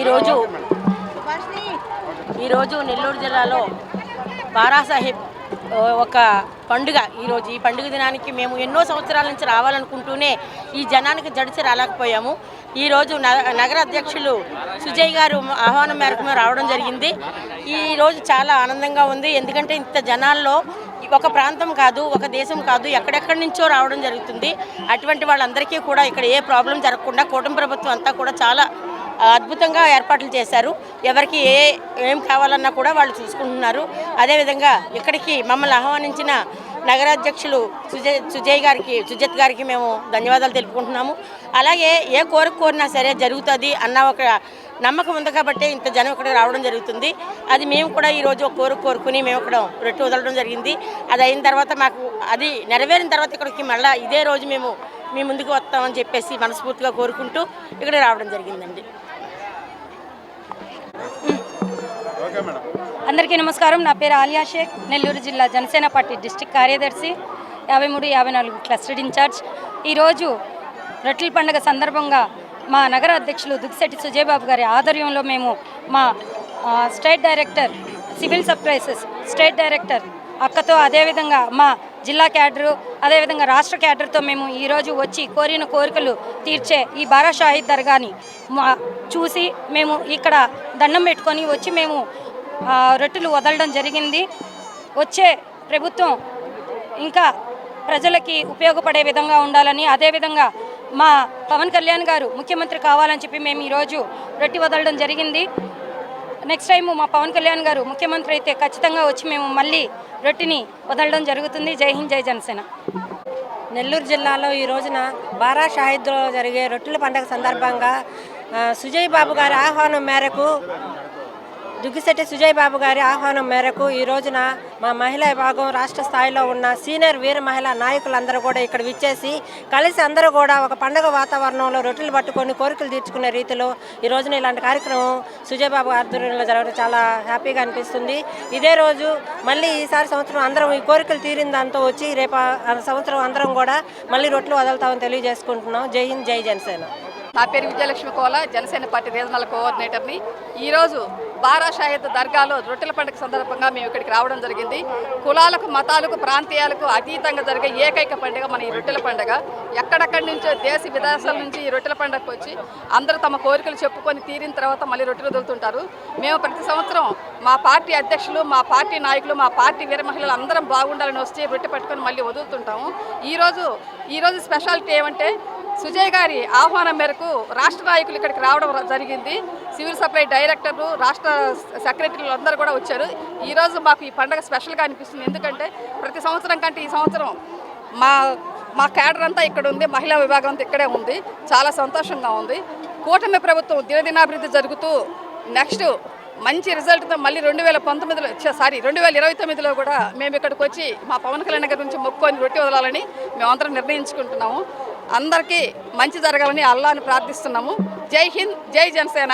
ఈరోజు ఈరోజు నెల్లూరు జిల్లాలో బారాసాహెబ్ ఒక పండుగ. ఈరోజు ఈ పండుగ దినానికి మేము ఎన్నో సంవత్సరాల నుంచి రావాలనుకుంటూనే ఈ జనానికి జడిచి రాలేకపోయాము. ఈరోజు న- నగర అధ్యక్షులు సుజయ్ గారు ఆహ్వానం మేరకు మేము రావడం జరిగింది. ఈరోజు చాలా ఆనందంగా ఉంది. ఎందుకంటే ఇంత జనాల్లో ఒక ప్రాంతం కాదు ఒక దేశం కాదు ఎక్కడెక్కడి నుంచో రావడం జరుగుతుంది. అటువంటి వాళ్ళందరికీ కూడా ఇక్కడ ఏ ప్రాబ్లం జరగకుండా కూటమి ప్రభుత్వం అంతా కూడా చాలా అద్భుతంగా ఏర్పాట్లు చేశారు. ఎవరికి ఏ ఏం కావాలన్నా కూడా వాళ్ళు చూసుకుంటున్నారు. అదేవిధంగా ఇక్కడికి మమ్మల్ని ఆహ్వానించిన నగరాధ్యక్షులు సుజయ్ సుజయ్ గారికి సుజత్ గారికి మేము ధన్యవాదాలు తెలుపుకుంటున్నాము. అలాగే ఏ కోరిక కోరినా సరే జరుగుతుంది అన్న ఒక నమ్మకం ఉంది కాబట్టి ఇంత జనం ఇక్కడ రావడం జరుగుతుంది. అది మేము కూడా ఈరోజు ఒక కోరిక కోరుకుని మేము ఇక్కడ రొట్టె వదలడం జరిగింది. అది అయిన తర్వాత మాకు అది నెరవేరిన తర్వాత ఇక్కడికి మళ్ళీ ఇదే రోజు మేము మీ ముందుకు వస్తామని చెప్పేసి మనస్ఫూర్తిగా కోరుకుంటూ ఇక్కడ రావడం జరిగిందండి. అందరికీ నమస్కారం. నా పేరు ఆలియా షేక్. నెల్లూరు జిల్లా జనసేన పార్టీ డిస్టిక్ కార్యదర్శి యాభై మూడు యాభై నాలుగు క్లస్టర్ ఇన్ఛార్జ్ ఈరోజు రొట్టెల పండుగ సందర్భంగా మా నగర అధ్యక్షులు దుగ్గిశెట్టి సుజయబాబు గారి ఆధ్వర్యంలో మేము మా state director civil supplies state director అక్కతో అదేవిధంగా మా జిల్లా క్యాడరు అదేవిధంగా రాష్ట్ర క్యాడర్తో మేము ఈరోజు వచ్చి కోరిన కోరికలు తీర్చే ఈ బారా షాహిద్ దర్గాని మా చూసి మేము ఇక్కడ దండం పెట్టుకొని వచ్చి మేము రొట్టెలు వదలడం జరిగింది. వచ్చే ప్రభుత్వం ఇంకా ప్రజలకి ఉపయోగపడే విధంగా ఉండాలని అదేవిధంగా మా పవన్ కళ్యాణ్ గారు ముఖ్యమంత్రి కావాలని చెప్పి మేము ఈరోజు రొట్టి వదలడం జరిగింది. నెక్స్ట్ టైం మా పవన్ కళ్యాణ్ గారు ముఖ్యమంత్రి అయితే ఖచ్చితంగా వచ్చి మేము మళ్ళీ రొట్టెని వదలడం జరుగుతుంది. జై హింద్ జై జనసేన. నెల్లూరు జిల్లాలో ఈ రోజున బారా షాహిద్లో జరిగే రొట్టెల పండుగ సందర్భంగా సుజయ్ బాబు గారి ఆహ్వానం మేరకు దుగ్గిశెట్టి సుజయ్ బాబు గారి ఆహ్వానం మేరకు ఈ రోజున మా మహిళా విభాగం రాష్ట్ర స్థాయిలో ఉన్న సీనియర్ వీర మహిళా నాయకులందరూ కూడా ఇక్కడ విచ్చేసి కలిసి అందరూ కూడా ఒక పండగ వాతావరణంలో రొట్టెలు పట్టుకొని కోరికలు తీర్చుకునే రీతిలో ఈ రోజున ఇలాంటి కార్యక్రమం సుజయ్ బాబు ఆధ్వర్యంలో జరగడం చాలా హ్యాపీగా అనిపిస్తుంది. ఇదే రోజు మళ్ళీ ఈసారి సంవత్సరం అందరం ఈ కోరికలు తీరిన దాంతో వచ్చి రేపు ఆ సంవత్సరం అందరం కూడా మళ్ళీ రొట్టెలు వదులుతామని తెలియజేసుకుంటున్నాం. జై హింద్ జై జనసేన. నా పేరు విజయలక్ష్మి కోల జనసేన పార్టీ రీజనల్ కోఆర్డినేటర్ని. ఈరోజు బారా షాహిద్ దర్గాలో రొట్టెల పండుగ సందర్భంగా మేము ఇక్కడికి రావడం జరిగింది. కులాలకు మతాలకు ప్రాంతీయాలకు అతీతంగా జరిగే ఏకైక పండుగ మన ఈ రొట్టెల పండుగ. ఎక్కడెక్కడి నుంచో దేశ విదేశాల నుంచి ఈ రొట్టెల పండుగకు వచ్చి అందరూ తమ కోరికలు చెప్పుకొని తీరిన తర్వాత మళ్ళీ రొట్టెలు వదులుతుంటారు. మేము ప్రతి సంవత్సరం మా పార్టీ అధ్యక్షులు మా పార్టీ నాయకులు మా పార్టీ వీర మహిళలు అందరం బాగుండాలని వచ్చి రొట్టె పట్టుకొని మళ్ళీ వదులుతుంటాము. ఈరోజు ఈరోజు స్పెషాలిటీ ఏమంటే సుజయ్ గారి ఆహ్వానం మేరకు రాష్ట్ర నాయకులు ఇక్కడికి రావడం జరిగింది. సివిల్ సప్లై డైరెక్టర్లు రాష్ట్ర సెక్రటరీలు అందరూ కూడా వచ్చారు. ఈరోజు మాకు ఈ పండుగ స్పెషల్గా అనిపిస్తుంది. ఎందుకంటే ప్రతి సంవత్సరం కంటే ఈ సంవత్సరం మా మా క్యాడర్ అంతా ఇక్కడ ఉంది మహిళా విభాగం అంతా ఇక్కడే ఉంది. చాలా సంతోషంగా ఉంది. కూటమి ప్రభుత్వం దినదినాభివృద్ధి జరుగుతూ నెక్స్ట్ మంచి రిజల్ట్తో మళ్ళీ రెండు వేల పంతొమ్మిదిలో సారీ రెండు వేల ఇరవై తొమ్మిదిలో కూడా మేము ఇక్కడికి వచ్చి మా పవన్ కళ్యాణ్ గారి నుంచి మొక్కుకొని రొట్టె వదలాలని మేమందరం నిర్ణయించుకుంటున్నాము. అందరికీ మంచి జరగాలని అల్లాని ప్రార్థిస్తున్నాము. జై హింద్ జై జనసేన.